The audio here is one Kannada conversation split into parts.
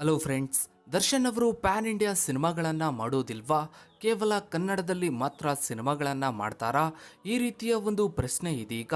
ಹಲೋ ಫ್ರೆಂಡ್ಸ್ ದರ್ಶನ್ ಅವರು ಪ್ಯಾನ್ ಇಂಡಿಯಾ ಸಿನಿಮಾಗಳನ್ನು ಮಾಡೋದಿಲ್ವಾ? ಕೇವಲ ಕನ್ನಡದಲ್ಲಿ ಮಾತ್ರ ಸಿನಿಮಾಗಳನ್ನು ಮಾಡ್ತಾರಾ? ಈ ರೀತಿಯ ಒಂದು ಪ್ರಶ್ನೆ ಇದೀಗ.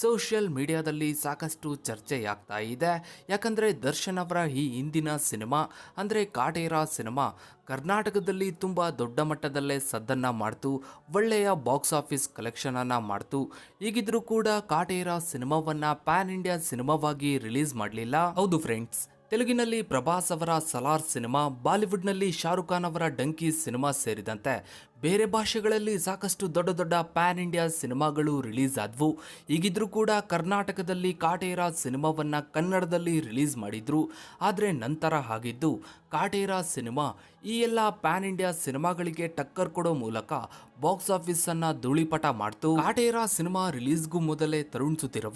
ಸೋಷಿಯಲ್ ಮೀಡಿಯಾದಲ್ಲಿ ಸಾಕಷ್ಟು ಚರ್ಚೆಯಾಗ್ತಾ ಇದೆ. ಯಾಕಂದರೆ ದರ್ಶನ್ ಅವರ ಈ ಹಿಂದಿನ ಸಿನಿಮಾ ಅಂದರೆ ಕಾಟೇರ ಸಿನಿಮಾ ಕರ್ನಾಟಕದಲ್ಲಿ ತುಂಬ ದೊಡ್ಡ ಮಟ್ಟದಲ್ಲೇ ಸದ್ದನ್ನು ಮಾಡ್ತು, ಒಳ್ಳೆಯ ಬಾಕ್ಸ್ ಆಫೀಸ್ ಕಲೆಕ್ಷನನ್ನು ಮಾಡ್ತು. ಈಗಿದ್ರೂ ಕೂಡ ಕಾಟೇರ ಸಿನಿಮಾವನ್ನು ಪ್ಯಾನ್ ಇಂಡಿಯಾ ಸಿನಿಮಾವಾಗಿ ರಿಲೀಸ್ ಮಾಡಲಿಲ್ಲ. ಹೌದು ಫ್ರೆಂಡ್ಸ್ ತೆಲುಗಿನಲ್ಲಿ ಪ್ರಭಾಸ್ ಅವರ ಸಲಾರ್ ಸಿನಿಮಾ ಬಾಲಿವುಡ್ನಲ್ಲಿ ಶಾರುಖ್ ಖಾನ್ ಅವರ ಡಂಕಿ ಸಿನಿಮಾ ಸೇರಿದಂತೆ ಬೇರೆ ಭಾಷೆಗಳಲ್ಲಿ ಸಾಕಷ್ಟು ದೊಡ್ಡ ದೊಡ್ಡ ಪ್ಯಾನ್ ಇಂಡಿಯಾ ಸಿನಿಮಾಗಳು ರಿಲೀಸ್ ಆದವು. ಈಗಿದ್ರೂ ಕೂಡ ಕರ್ನಾಟಕದಲ್ಲಿ ಕಾಟೇರ ಸಿನಿಮಾವನ್ನ ಕನ್ನಡದಲ್ಲಿ ರಿಲೀಸ್ ಮಾಡಿದ್ರು. ಆದರೆ ನಂತರ ಆಗಿದ್ದು ಕಾಟೇರ ಸಿನಿಮಾ ಈ ಎಲ್ಲ ಪ್ಯಾನ್ ಇಂಡಿಯಾ ಸಿನಿಮಾಗಳಿಗೆ ಟಕ್ಕರ್ ಕೊಡೋ ಮೂಲಕ ಬಾಕ್ಸ್ ಆಫೀಸನ್ನು ಧೂಳಿಪಟ ಮಾಡ್ತು. ಕಾಟೇರ ಸಿನಿಮಾ ರಿಲೀಸ್ಗೂ ಮೊದಲೇ ತರುಣ್ ಸುಧೀರ್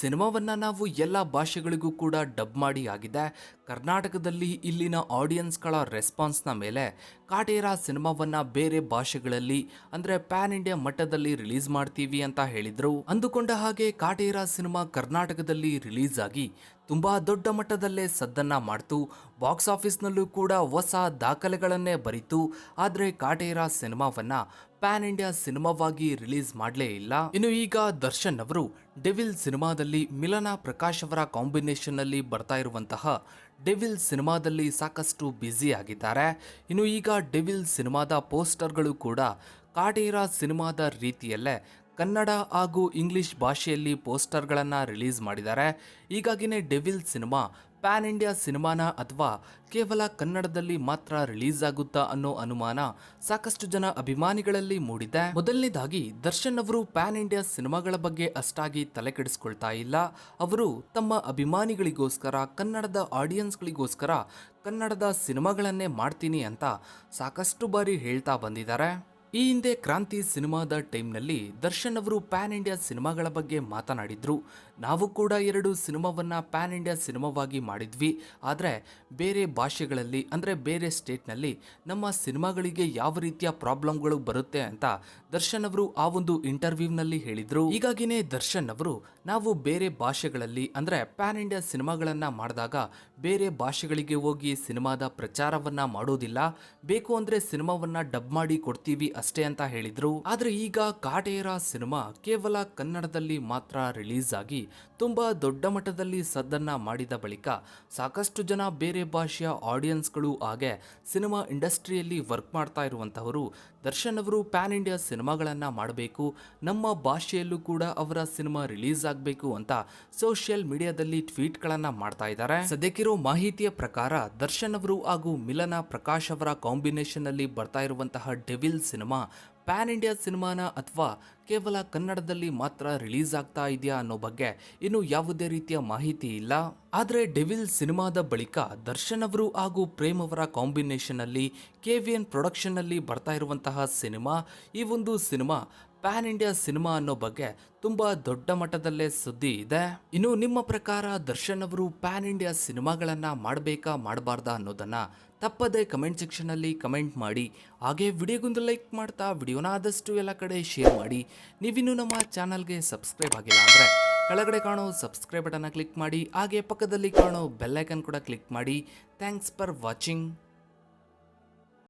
ಸಿನಿಮಾವನ್ನ ನಾವು ಎಲ್ಲ ಭಾಷೆಗಳಿಗೂ ಕೂಡ ಡಬ್ ಮಾಡಿ ಆಗಿದೆ. ಕರ್ನಾಟಕದಲ್ಲಿ ಇಲ್ಲಿನ ಆಡಿಯನ್ಸ್ಗಳ ರೆಸ್ಪಾನ್ಸ್ನ ಮೇಲೆ ಕಾಟೇರ ಸಿನಿಮಾವನ್ನ ಬೇರೆ ಭಾಷೆಗಳಲ್ಲಿ, ಅಂದ್ರೆ ಪ್ಯಾನ್ ಇಂಡಿಯಾ ಮಟ್ಟದಲ್ಲಿ ರಿಲೀಸ್ ಮಾಡ್ತೀವಿ ಅಂತ ಹೇಳಿದ್ರು. ಅಂದುಕೊಂಡ ಹಾಗೆ ಕಾಟೇರ ಸಿನಿಮಾ ಕರ್ನಾಟಕದಲ್ಲಿ ರಿಲೀಸ್ ಆಗಿ ತುಂಬಾ ದೊಡ್ಡ ಮಟ್ಟದಲ್ಲೇ ಸದ್ದನ್ನ ಮಾಡ್ತು. ಬಾಕ್ಸ್ ಆಫೀಸ್ನಲ್ಲೂ ಕೂಡ ಹೊಸ ದಾಖಲೆಗಳನ್ನೇ ಬರೀತು. ಆದ್ರೆ ಕಾಟೇರ ಸಿನಿಮಾವನ್ನ ಪ್ಯಾನ್ ಇಂಡಿಯಾ ಸಿನಿಮಾವಾಗಿ ರಿಲೀಸ್ ಮಾಡಲೇ ಇಲ್ಲ. ಇನ್ನು ಈಗ ದರ್ಶನ್ ಅವರು ಡೆವಿಲ್ ಸಿನಿಮಾದಲ್ಲಿ ಮಿಲನಾ ಪ್ರಕಾಶ್ ಅವರ ಕಾಂಬಿನೇಷನ್ನಲ್ಲಿ ಬರ್ತಾ ಇರುವಂತಹ ಡೆವಿಲ್ ಸಿನಿಮಾದಲ್ಲಿ ಸಾಕಷ್ಟು ಬ್ಯುಸಿ ಆಗಿದ್ದಾರೆ. ಇನ್ನು ಈಗ ಡೆವಿಲ್ ಸಿನಿಮಾದ ಪೋಸ್ಟರ್ಗಳು ಕೂಡ ಕಾಟೇರ ಸಿನಿಮಾದ ರೀತಿಯಲ್ಲೇ ಕನ್ನಡ ಹಾಗೂ ಇಂಗ್ಲಿಷ್ ಭಾಷೆಯಲ್ಲಿ ಪೋಸ್ಟರ್ಗಳನ್ನು ರಿಲೀಸ್ ಮಾಡಿದ್ದಾರೆ. ಹೀಗಾಗಿನೇ ಡೆವಿಲ್ ಸಿನಿಮಾ ಪ್ಯಾನ್ ಇಂಡಿಯಾ ಸಿನಿಮಾನ ಅಥವಾ ಕೇವಲ ಕನ್ನಡದಲ್ಲಿ ಮಾತ್ರ ರಿಲೀಸ್ ಆಗುತ್ತಾ ಅನ್ನೋ ಅನುಮಾನ ಸಾಕಷ್ಟು ಜನ ಅಭಿಮಾನಿಗಳಲ್ಲಿ ಮೂಡಿದೆ. ಮೊದಲನೇದಾಗಿ, ದರ್ಶನ್ ಅವರು ಪ್ಯಾನ್ ಇಂಡಿಯಾ ಸಿನಿಮಾಗಳ ಬಗ್ಗೆ ಅಷ್ಟಾಗಿ ತಲೆ ಕೆಡಿಸ್ಕೊಳ್ತಾ ಇಲ್ಲ. ಅವರು ತಮ್ಮ ಅಭಿಮಾನಿಗಳಿಗೋಸ್ಕರ, ಕನ್ನಡದ ಆಡಿಯನ್ಸ್ಗಳಿಗೋಸ್ಕರ ಕನ್ನಡದ ಸಿನಿಮಾಗಳನ್ನೇ ಮಾಡ್ತೀನಿ ಅಂತ ಸಾಕಷ್ಟು ಬಾರಿ ಹೇಳ್ತಾ ಬಂದಿದ್ದಾರೆ. ಈ ಹಿಂದೆ ಕ್ರಾಂತಿ ಸಿನಿಮಾದ ಟೈಮ್ನಲ್ಲಿ ದರ್ಶನ್ ಅವರು ಪ್ಯಾನ್ ಇಂಡಿಯಾ ಸಿನಿಮಾಗಳ ಬಗ್ಗೆ ಮಾತನಾಡಿದ್ರು. ನಾವು ಕೂಡ ಎರಡು ಸಿನಿಮಾವನ್ನು ಪ್ಯಾನ್ ಇಂಡಿಯಾ ಸಿನಿಮಾವಾಗಿ ಮಾಡಿದ್ವಿ. ಆದರೆ ಬೇರೆ ಭಾಷೆಗಳಲ್ಲಿ, ಅಂದರೆ ಬೇರೆ ಸ್ಟೇಟ್ನಲ್ಲಿ ನಮ್ಮ ಸಿನಿಮಾಗಳಿಗೆ ಯಾವ ರೀತಿಯ ಪ್ರಾಬ್ಲಮ್ಗಳು ಬರುತ್ತೆ ಅಂತ ದರ್ಶನ್ ಅವರು ಆ ಒಂದು ಇಂಟರ್ವ್ಯೂನಲ್ಲಿ ಹೇಳಿದ್ರು. ಹೀಗಾಗಿನೇ ದರ್ಶನ್ ಅವರು ನಾವು ಬೇರೆ ಭಾಷೆಗಳಲ್ಲಿ, ಅಂದರೆ ಪ್ಯಾನ್ ಇಂಡಿಯಾ ಸಿನಿಮಾಗಳನ್ನು ಮಾಡಿದಾಗ ಬೇರೆ ಭಾಷೆಗಳಿಗೆ ಹೋಗಿ ಸಿನಿಮಾದ ಪ್ರಚಾರವನ್ನು ಮಾಡೋದಿಲ್ಲ. ಬೇಕು ಅಂದರೆ ಸಿನಿಮಾವನ್ನು ಡಬ್ ಮಾಡಿ ಕೊಡ್ತೀವಿ ಅಷ್ಟೇ ಅಂತ ಹೇಳಿದ್ರು. ಆದ್ರೆ ಈಗ ಕಾಟೇರ ಸಿನಿಮಾ ಕೇವಲ ಕನ್ನಡದಲ್ಲಿ ಮಾತ್ರ ರಿಲೀಸ್ ಆಗಿ ತುಂಬಾ ದೊಡ್ಡ ಮಟ್ಟದಲ್ಲಿ ಸದ್ದನ್ನ ಮಾಡಿದ ಬಳಿಕ ಸಾಕಷ್ಟು ಜನ ಬೇರೆ ಭಾಷೆಯ ಆಡಿಯನ್ಸ್ಗಳು ಹಾಗೆ ಸಿನಿಮಾ ಇಂಡಸ್ಟ್ರಿಯಲ್ಲಿ ವರ್ಕ್ ಮಾಡ್ತಾ ಇರುವಂತಹವರು ದರ್ಶನ್ ಅವರು ಪ್ಯಾನ್ ಇಂಡಿಯಾ ಸಿನಿಮಾಗಳನ್ನು ಮಾಡಬೇಕು, ನಮ್ಮ ಭಾಷೆಯಲ್ಲೂ ಕೂಡ ಅವರ ಸಿನಿಮಾ ರಿಲೀಸ್ ಆಗಬೇಕು ಅಂತ ಸೋಷಿಯಲ್ ಮೀಡಿಯಾದಲ್ಲಿ ಟ್ವೀಟ್ಗಳನ್ನು ಮಾಡ್ತಾ ಇದ್ದಾರೆ. ಸದ್ಯಕ್ಕಿರೋ ಮಾಹಿತಿಯ ಪ್ರಕಾರ ದರ್ಶನ್ ಅವರು ಹಾಗೂ ಮಿಲನ ಪ್ರಕಾಶ್ ಅವರ ಕಾಂಬಿನೇಷನ್ ಅಲ್ಲಿ ಬರ್ತಾ ಇರುವಂತಹ ಡೆವಿಲ್ ಸಿನಿಮಾ ಪ್ಯಾನ್ ಇಂಡಿಯಾ ಸಿನಿಮಾನ ಅಥವಾ ಕೇವಲ ಕನ್ನಡದಲ್ಲಿ ಮಾತ್ರ ರಿಲೀಸ್ ಆಗ್ತಾ ಇದೆಯಾ ಅನ್ನೋ ಬಗ್ಗೆ ಇನ್ನು ಯಾವುದೇ ರೀತಿಯ ಮಾಹಿತಿ ಇಲ್ಲ. ಆದರೆ ಡೆವಿಲ್ ಸಿನಿಮಾದ ಬಳಿಕ ದರ್ಶನ್ ಅವರು ಹಾಗೂ ಪ್ರೇಮ್ ಅವರ ಕಾಂಬಿನೇಷನ್ ಅಲ್ಲಿ ಕೆ ವಿ ಎನ್ ಪ್ರೊಡಕ್ಷನ್ ಅಲ್ಲಿ ಬರ್ತಾ ಇರುವಂತಹ ಸಿನಿಮಾ, ಈ ಒಂದು ಸಿನಿಮಾ ಪ್ಯಾನ್ ಇಂಡಿಯಾ ಸಿನಿಮಾ ಅನ್ನೋ ಬಗ್ಗೆ ತುಂಬಾ ದೊಡ್ಡ ಮಟ್ಟದಲ್ಲೇ ಸುದ್ದಿ ಇದೆ. ಇನ್ನು ನಿಮ್ಮ ಪ್ರಕಾರ ದರ್ಶನ್ ಅವರು ಪ್ಯಾನ್ ಇಂಡಿಯಾ ಸಿನಿಮಾಗಳನ್ನ ಮಾಡಬೇಕಾ ಮಾಡಬಾರ್ದಾ ಅನ್ನೋದನ್ನ ತಪ್ಪದೆ ಕಮೆಂಟ್ ಸೆಕ್ಷನ್ ಅಲ್ಲಿ ಕಮೆಂಟ್ ಮಾಡಿ. ಹಾಗೆ ವಿಡಿಯೋಗೊಂದು ಲೈಕ್ ಮಾಡ್ತಾ ವಿಡಿಯೋನ ಆದಷ್ಟು ಎಲ್ಲ ಕಡೆ ಶೇರ್ ಮಾಡಿ. ನೀವಿನ್ನೂ ನಮ್ಮ ಚಾನಲ್ಗೆ ಸಬ್ಸ್ಕ್ರೈಬ್ ಆಗಿಲ್ಲ ಅಂದ್ರೆ ಕೆಳಗಡೆ ಕಾಣೋ ಸಬ್ಸ್ಕ್ರೈಬ್ ಬಟನ್ನ ಕ್ಲಿಕ್ ಮಾಡಿ. ಹಾಗೆ ಪಕ್ಕದಲ್ಲಿ ಕಾಣೋ ಬೆಲ್ಲೈಕನ್ ಕೂಡ ಕ್ಲಿಕ್ ಮಾಡಿ. Thanks for watching